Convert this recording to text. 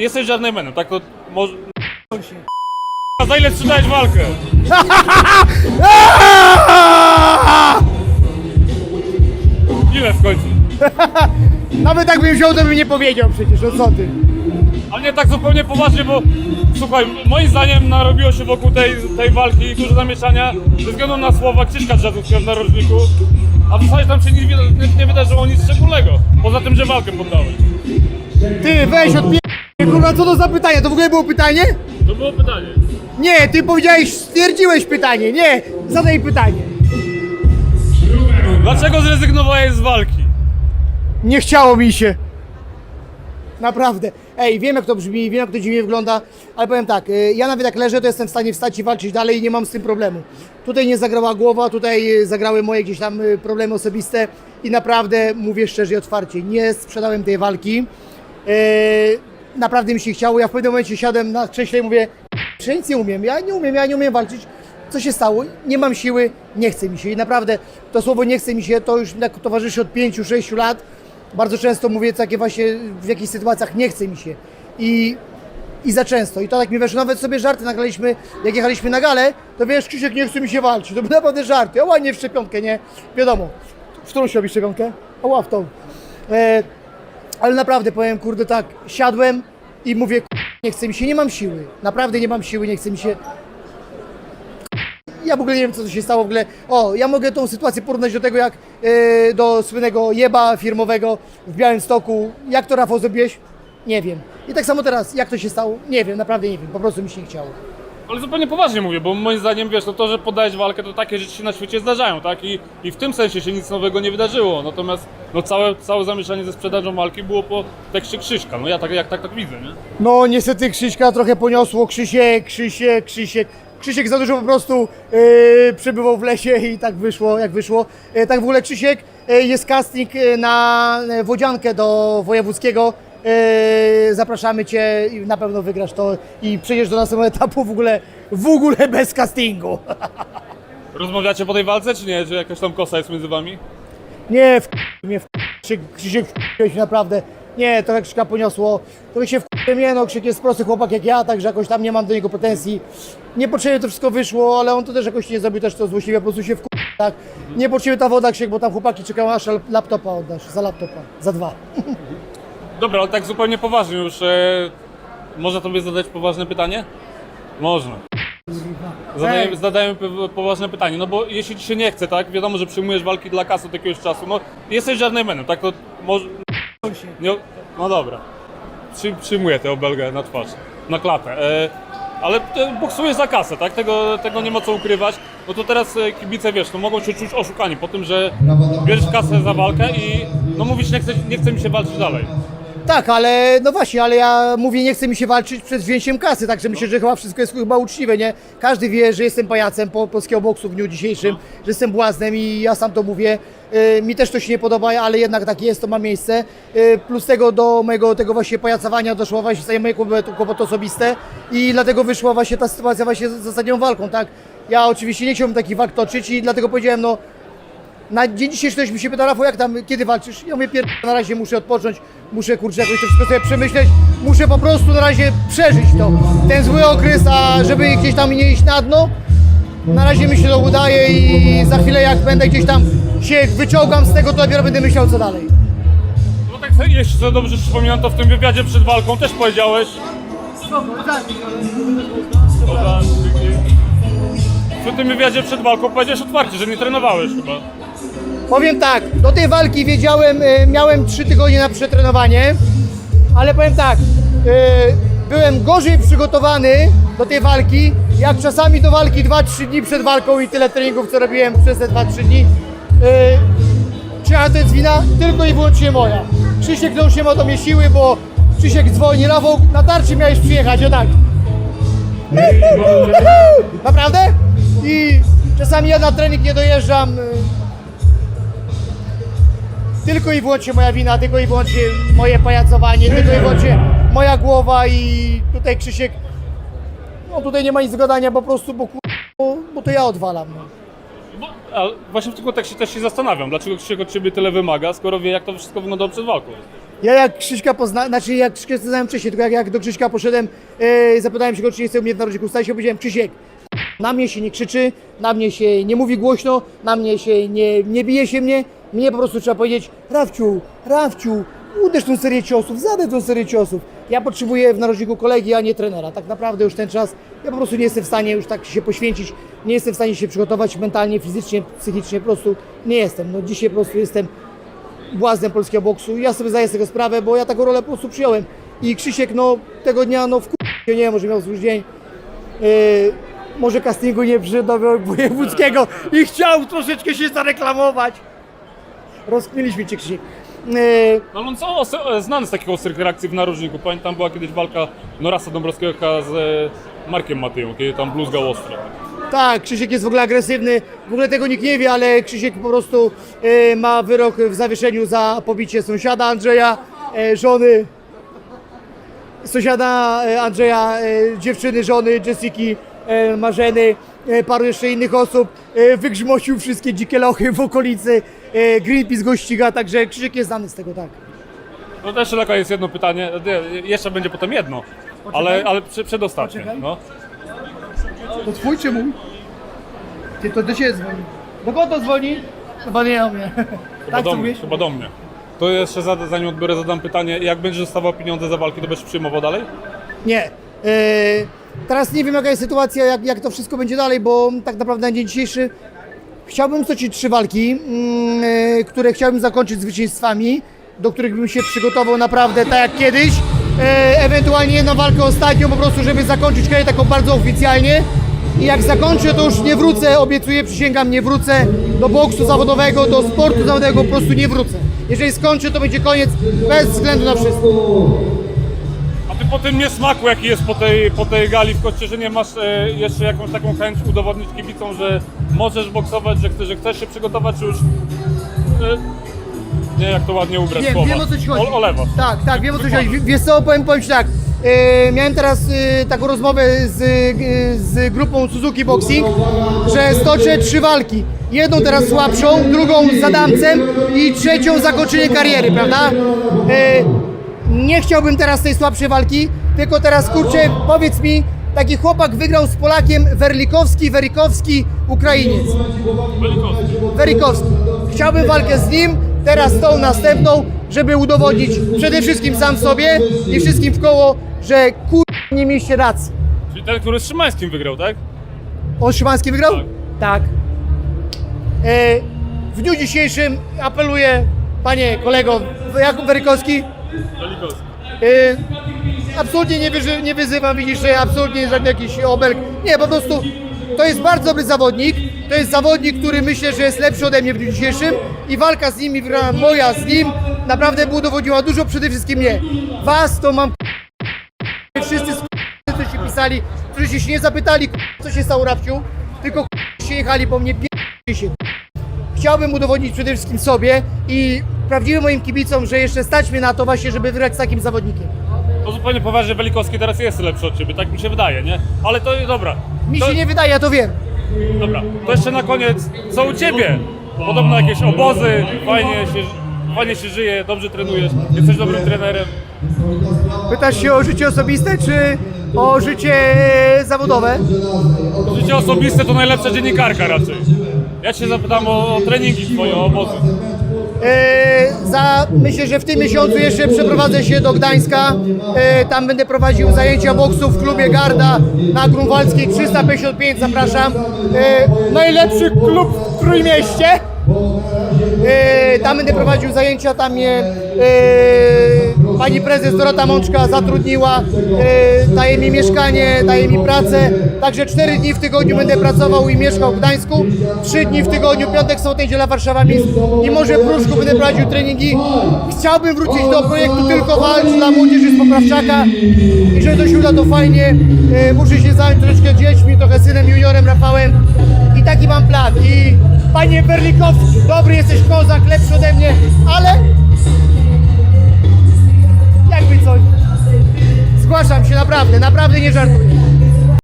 jesteś żarnejmenem, tak to może... A za ile sprzedałeś walkę? Ile w końcu? Nawet jak bym wziął, to bym nie powiedział przecież, no co ty? Ale nie tak zupełnie poważnie, bo słuchaj, moim zdaniem narobiło się wokół tej, tej walki dużo zamieszania ze względu na słowa Krzyśka Drzazowskiego w narożniku, a w zasadzie tam się nic nie, nie wydarzyło nic szczególnego, poza tym, że walkę poddałeś. Ty, weź odpie... Kurwa, co to za pytanie? To w ogóle było pytanie? To było pytanie. Nie, ty powiedziałeś, stwierdziłeś pytanie, nie, zadaj pytanie. Dlaczego zrezygnowałeś z walki? Nie chciało mi się. Naprawdę. Ej, wiem jak to brzmi, wiem jak to dziwnie wygląda, ale powiem tak, y, ja nawet jak leżę, to jestem w stanie wstać i walczyć dalej i nie mam z tym problemu. Tutaj nie zagrała głowa, tutaj y, zagrały moje gdzieś tam y, problemy osobiste i naprawdę mówię szczerze i otwarcie, nie sprzedałem tej walki. Y, Naprawdę mi się chciało, ja w pewnym momencie siadłem na krześle i mówię, że nic nie umiem, ja nie umiem, ja nie umiem walczyć. Co się stało? Nie mam siły, nie chce mi się i naprawdę to słowo nie chce mi się, to już tak towarzyszy od 5-6 lat. Bardzo często mówię takie właśnie w jakichś sytuacjach nie chce mi się. I, I za często. I to tak mi wiesz, nawet sobie żarty nagraliśmy, jak jechaliśmy na galę, to wiesz, Krzysiek, nie chce mi się walczyć. To były naprawdę żarty. O ładnie w szczepionkę, nie? Wiadomo. W którą się robi szczepionkę? O, w tą. E, ale naprawdę powiem, kurde, tak, siadłem i mówię, "K***, nie chce mi się, nie mam siły. Naprawdę nie mam siły, nie chce mi się. Ja w ogóle nie wiem, co się stało w ogóle. O, ja mogę tą sytuację porównać do tego, jak e, do słynnego jeba firmowego w Białymstoku. Jak to, Rafał, zrobiłeś? Nie wiem. I tak samo teraz, jak to się stało? Nie wiem, naprawdę nie wiem. Po prostu mi się nie chciało. Ale zupełnie poważnie mówię, bo moim zdaniem, wiesz, no to, że podajesz walkę, to takie rzeczy się na świecie zdarzają, tak? I, I w tym sensie się nic nowego nie wydarzyło. Natomiast no całe, całe zamieszanie ze sprzedażą walki było po tekście Krzyśka. No ja tak, jak tak, tak widzę, nie? No niestety Krzyśka trochę poniosło. Krzysiek, Krzysiek, Krzysiek. Krzysiek za dużo po prostu yy, przebywał w lesie i tak wyszło, jak wyszło. E, tak w ogóle Krzysiek, e, jest casting e, na Wodziankę do wojewódzkiego. E, zapraszamy Cię i na pewno wygrasz to i przejdziesz do następnego etapu w ogóle, w ogóle bez castingu. Rozmawiacie po tej walce, czy nie? Czy jakaś tam kosa jest między wami? Nie, w mnie w Krzysiek, Krzysiek w naprawdę. Nie, trochę Krzyśka poniosło. Trochę się w nie no, Krzysiek jest prosty chłopak jak ja, także jakoś tam nie mam do niego pretensji. Niepotrzebnie to wszystko wyszło, ale on to też jakoś nie zrobił też to złośliwie, po prostu się w tak. Niepotrzebnie ta woda Krzysiek, bo tam chłopaki czekają aż laptopa oddasz, za laptopa, za dwa. Dobra, ale tak zupełnie poważnie już. E, można tobie zadać poważne pytanie? Można. Zadajemy, zadajemy poważne pytanie, no bo jeśli ci się nie chce, tak? Wiadomo, że przyjmujesz walki dla kasy od jakiegoś czasu, no jesteś żarnejmenem, tak? To może... Nie, no dobra. Przy, przyjmuję tę obelgę na twarz, na klatę. E, ale ty boksujesz za kasę, tak? Tego, tego nie ma co ukrywać. No to teraz e, kibice, wiesz, no mogą się czuć oszukani po tym, że bierzesz kasę za walkę i no mówisz, nie chce, nie chce mi się walczyć dalej. Tak, ale no właśnie, ale ja mówię, nie chce mi się walczyć przed wzięciem kasy, także myślę, że chyba wszystko jest chyba uczciwe, nie? Każdy wie, że jestem pajacem po polskiego boksu w dniu dzisiejszym, że jestem błaznem i ja sam to mówię. Yy, mi też to się nie podoba, ale jednak tak jest, to ma miejsce. Yy, plus tego do mojego tego właśnie pajacowania doszło właśnie moje kłopoty, kłopoty osobiste i dlatego wyszła właśnie ta sytuacja właśnie z zasadnią walką, tak? Ja oczywiście nie chciałbym takich walk toczyć i dlatego powiedziałem, no na dzień dzisiejszy ktoś mi się pyta, Rafał, jak tam, kiedy walczysz? Ja mówię, pier... na razie muszę odpocząć, muszę kurczę jakoś to wszystko sobie przemyśleć, muszę po prostu na razie przeżyć to, ten zły okres, a żeby gdzieś tam nie iść na dno, na razie mi się to udaje i za chwilę jak będę gdzieś tam się wyciągam z tego, to dopiero będę myślał co dalej. No tak, jeśli sobie dobrze przypominam, to w tym wywiadzie przed walką też powiedziałeś. Dobra, dzięki. W tym wywiadzie przed walką powiedziałeś otwarcie, że nie trenowałeś chyba. Powiem tak, do tej walki wiedziałem, e, miałem 3 tygodnie na przetrenowanie, ale powiem tak, e, byłem gorzej przygotowany do tej walki, jak czasami do walki 2-3 dni przed walką i tyle treningów, co robiłem przez te 2-3 dni. E, Czy ja to jest wina? Tylko i wyłącznie moja. Krzysiek już nie ma do mnie siły, bo Krzysiek dzwoni, Rafał, na tarczy miałeś przyjechać, o tak. Naprawdę? I czasami ja na trening nie dojeżdżam. Tylko i wyłącznie moja wina, tylko i wyłącznie moje pajacowanie, tylko i wyłącznie moja głowa i tutaj Krzysiek, no tutaj nie ma nic do gadania po prostu, bo, kur- bo, bo to ja odwalam. No. Bo, a właśnie w tym kontekście też się zastanawiam, dlaczego Krzysiek od ciebie tyle wymaga, skoro wie jak to wszystko wyglądało przed walką. Ja jak Krzyśka poznałem, znaczy jak Krzyśka znałem wcześniej, tylko jak, jak do Krzyśka poszedłem, e, zapytałem się go, czy nie chce u mnie w narodziku stać się, powiedziałem, Krzysiek, na mnie się nie krzyczy, na mnie się nie mówi głośno, na mnie się nie, nie bije się mnie, mnie po prostu trzeba powiedzieć, Rafciu, Rafciu, uderz tą serię ciosów, zadaj tą serię ciosów. Ja potrzebuję w narożniku kolegi, a nie trenera. Tak naprawdę już ten czas, ja po prostu nie jestem w stanie już tak się poświęcić, nie jestem w stanie się przygotować mentalnie, fizycznie, psychicznie, po prostu nie jestem. No dzisiaj po prostu jestem błaznem polskiego boksu ja sobie zdaję z tego sprawę, bo ja taką rolę po prostu przyjąłem. I Krzysiek, no tego dnia, no w nie wiem, może miał zły dzień, yy, może castingu nie przyszedł do wojewódzkiego i chciał troszeczkę się zareklamować. Rozkmiliśmy cię, Krzysiek. Yy, No on co, os- e, znany z takiego ostrych reakcji w narożniku. Pamiętam, była kiedyś walka Norasa Dąbrowskiego z e, Markiem Matyją, kiedy tam bluzgał ostro. Tak, Krzysiek jest w ogóle agresywny. W ogóle tego nikt nie wie, ale Krzysiek po prostu e, ma wyrok w zawieszeniu za pobicie sąsiada Andrzeja, e, żony sąsiada e, Andrzeja, e, dziewczyny, żony Jessiki, e, Marzeny, e, paru jeszcze innych osób. E, wygrzmocił wszystkie dzikie lochy w okolicy. E, Greenpeace go ściga, także Krzysiek jest znany z tego, tak. No jeszcze taka jest jedno pytanie, nie, jeszcze będzie potem jedno, ale, ale prze- przedostatnie. Poczekaj. No. To twój czy mój? Ty to do ciebie dzwoni. Do kogo to dzwoni? Chyba nie o mnie. Chyba, tak, do co mnie, mówisz? chyba do mnie. To jeszcze zada, zanim odbiorę, zadam pytanie, jak będziesz dostawał pieniądze za walki, to będziesz przyjmował dalej? Nie. E, teraz nie wiem jaka jest sytuacja, jak, jak to wszystko będzie dalej, bo tak naprawdę na dzień dzisiejszy chciałbym stoczyć trzy walki, mm, e, które chciałbym zakończyć zwycięstwami, do których bym się przygotował naprawdę tak jak kiedyś. E, ewentualnie jedną walkę ostatnią po prostu, żeby zakończyć karierę taką bardzo oficjalnie. I jak zakończę, to już nie wrócę, obiecuję, przysięgam, nie wrócę do boksu zawodowego, do sportu zawodowego, po prostu nie wrócę. Jeżeli skończę, to będzie koniec bez względu na wszystko. Po tym niesmaku, jaki jest po tej, po tej gali w Kościerzynie, masz e, jeszcze jakąś taką chęć udowodnić kibicom, że możesz boksować, że chcesz, że chcesz się przygotować, czy już... E, nie, jak to ładnie ubrać Wiem, słowa. wiem o co ci chodzi. O, olewasz. Tak, tak, wiem o co ci chodzi. Wiesz co, powiem, powiem ci tak. E, miałem teraz e, taką rozmowę z, e, z grupą Suzuki Boxing, że stoczę trzy walki. Jedną teraz słabszą, drugą z Adamcem i trzecią zakończenie kariery, prawda? E, nie chciałbym teraz tej słabszej walki, tylko teraz kurczę, powiedz mi, taki chłopak wygrał z Polakiem Werlikowski, Werikowski, Ukrainiec. Wielkowski. Werikowski. Chciałbym walkę z nim, teraz tą następną, żeby udowodnić przede wszystkim sam sobie i wszystkim w koło, że kur... nie mieliście racji. Czyli ten, który z Szymańskim wygrał, tak? On Szymański wygrał? Tak. Tak. E, w dniu dzisiejszym apeluję, panie kolego Jakub Werykowski, Wielkowski. e, absolutnie nie, wyży, nie wyzywam, widzisz, że absolutnie żaden jakiś obelg. Nie, po prostu to jest bardzo dobry zawodnik. To jest zawodnik, który myślę, że jest lepszy ode mnie w dniu dzisiejszym i walka z nim, i moja z nim, naprawdę by udowodniła dużo, przede wszystkim mnie. Was to mam wszyscy z się pisali, którzy się nie zapytali, co się stało Rafciu, tylko się jechali po mnie, się. Chciałbym udowodnić przede wszystkim sobie i prawdziwym moim kibicom, że jeszcze stać mnie na to właśnie, żeby wygrać z takim zawodnikiem. To zupełnie poważnie, Welikowski teraz jest lepszy od ciebie, tak mi się wydaje, nie? Ale to dobra. Mi to, się nie wydaje, ja to wiem. Dobra, to jeszcze na koniec, co u ciebie? Podobno jakieś obozy, fajnie się, fajnie się żyje, dobrze trenujesz, jesteś dobrym trenerem. Pytasz się o życie osobiste, czy o życie zawodowe? Życie osobiste to najlepsza dziennikarka raczej. Ja cię zapytam o, o treningi twoje, o obozy. E, za, myślę, że w tym miesiącu jeszcze przeprowadzę się do Gdańska. E, tam będę prowadził zajęcia boksu w klubie Garda na Grunwaldzkiej 355, zapraszam. E, najlepszy klub w Trójmieście. Tam będę prowadził zajęcia, tam mnie e, pani prezes Dorota Mączka zatrudniła, e, daje mi mieszkanie, daje mi pracę, także 4 dni w tygodniu będę pracował i mieszkał w Gdańsku, 3 dni w tygodniu, piątek, sobota, niedziela Warszawa Miast i może w Pruszku będę prowadził treningi. Chciałbym wrócić do projektu Tylko Walcz dla młodzieży z Poprawczaka i jeżeli to się uda, to fajnie. E, muszę się zająć troszeczkę dziećmi, trochę synem juniorem Rafałem i taki mam plan. I panie Berlikowski, dobry jesteś kozak, lepszy ode mnie, ale jakby coś. Zgłaszam się naprawdę, naprawdę nie żartuję.